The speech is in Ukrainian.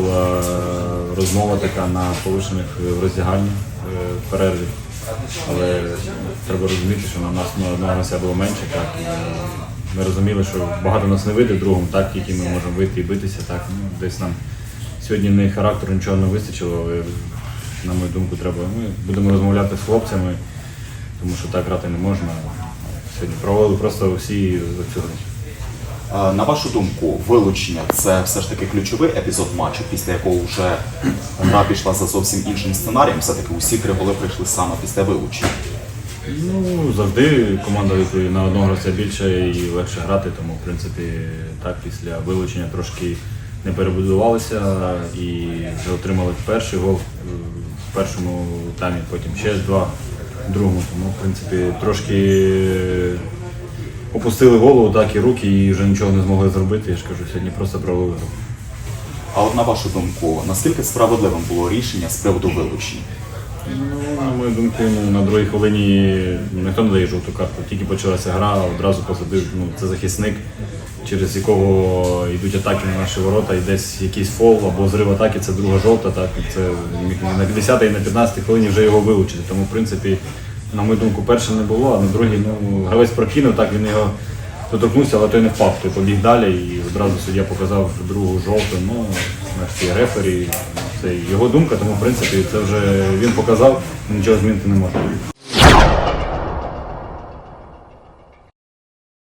була розмова така на повишених в роздягальні е, в перерві. Але треба розуміти, що на нас на одного гравця було менше, так і ми розуміли, що багато нас не вийде в другому, так, які ми можемо вийти і битися. Так. Ну, десь нам сьогодні не характеру нічого не вистачило, але, на мою думку, треба. Ми будемо розмовляти з хлопцями, тому що так грати не можна. Сьогодні провели просто всі цю. Е, На вашу думку, вилучення це все ж таки ключовий епізод матчу, після якого вже гра пішла за зовсім іншим сценарієм. Все-таки усі три голи прийшли саме після вилучення. Ну, завжди команда на одного гравця більше і легше грати, тому в принципі так після вилучення трошки не перебудувалися і вже отримали перший гол е, в першому таймі, потім ще два в другому. Тому в принципі трошки опустили голову, так і руки, і вже нічого не змогли зробити. Я ж кажу, сьогодні просто провели гру. А от на вашу думку, наскільки справедливим було рішення з приводу вилучення? Ну, на мою думку, ну, на другій хвилині ніхто не дає жовту карту. Тільки почалася гра, одразу посадив. Ну, це захисник, через якого йдуть атаки на наші ворота, і десь якийсь фол або зрив атаки, це друга жовта. Так, це міг на 10 і на 15 хвилині вже його вилучити. Тому, в принципі, на мою думку, перше не було, а на другій ну, гравець прокинув, так він його доторкнувся, але той не впав, той побіг далі і одразу суддя показав другу жовту. Ну, значить, і рефері, це його думка, тому в принципі це вже він показав, нічого змінити не може.